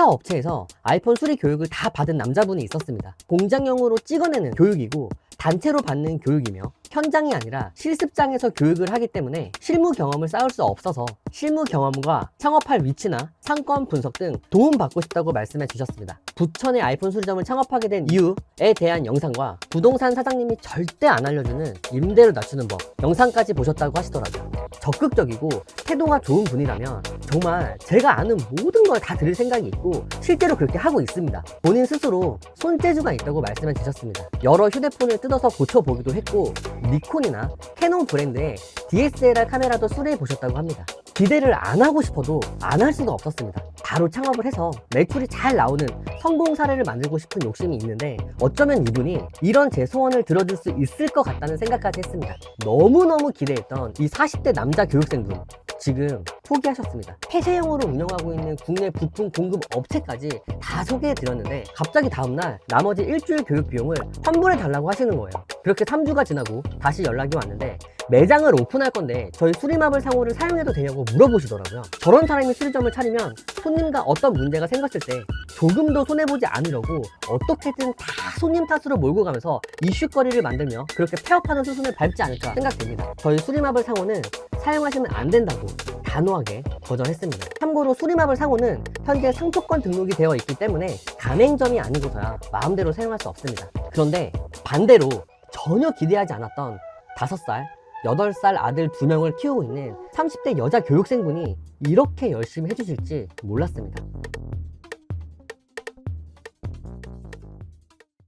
타 업체에서 아이폰 수리 교육을 다 받은 남자분이 있었습니다. 공장용으로 찍어내는 교육이고 단체로 받는 교육이며 현장이 아니라 실습장에서 교육을 하기 때문에 실무 경험을 쌓을 수 없어서 실무 경험과 창업할 위치나 상권 분석 등 도움받고 싶다고 말씀해 주셨습니다. 부천의 아이폰 수리점을 창업하게 된 이유에 대한 영상과 부동산 사장님이 절대 안 알려주는 임대료 낮추는 법 영상까지 보셨다고 하시더라고요. 적극적이고 태도가 좋은 분이라면 정말 제가 아는 모든 걸 다 들을 생각이 있고 실제로 그렇게 하고 있습니다. 본인 스스로 손재주가 있다고 말씀해 주셨습니다. 여러 휴대폰을 뜯어서 고쳐보기도 했고 니콘이나 캐논 브랜드의 DSLR 카메라도 수리해 보셨다고 합니다. 기대를 안 하고 싶어도 안 할 수가 없었습니다. 바로 창업을 해서 매출이 잘 나오는 성공 사례를 만들고 싶은 욕심이 있는데 어쩌면 이분이 이런 제 소원을 들어줄 수 있을 것 같다는 생각까지 했습니다. 너무너무 기대했던 이 40대 남자 교육생분 지금 포기하셨습니다. 폐쇄형으로 운영하고 있는 국내 부품 공급 업체까지 다 소개해 드렸는데 갑자기 다음날 나머지 일주일 교육 비용을 환불해 달라고 하시는 거예요. 그렇게 3주가 지나고 다시 연락이 왔는데 매장을 오픈할 건데 저희 수리마블 상호를 사용해도 되냐고 물어보시더라고요. 저런 사람이 수리점을 차리면 손님과 어떤 문제가 생겼을 때 조금도 손해보지 않으려고 어떻게든 다 손님 탓으로 몰고 가면서 이슈거리를 만들며 그렇게 폐업하는 수순을 밟지 않을까 생각됩니다. 저희 수리마블 상호는 사용하시면 안 된다고 단호하게 거절했습니다. 참고로 수리마블 상호는 현재 상표권 등록이 되어 있기 때문에 가맹점이 아니고서야 마음대로 사용할 수 없습니다. 그런데 반대로 전혀 기대하지 않았던 5살, 8살 아들 2명을 키우고 있는 30대 여자 교육생분이 이렇게 열심히 해주실지 몰랐습니다.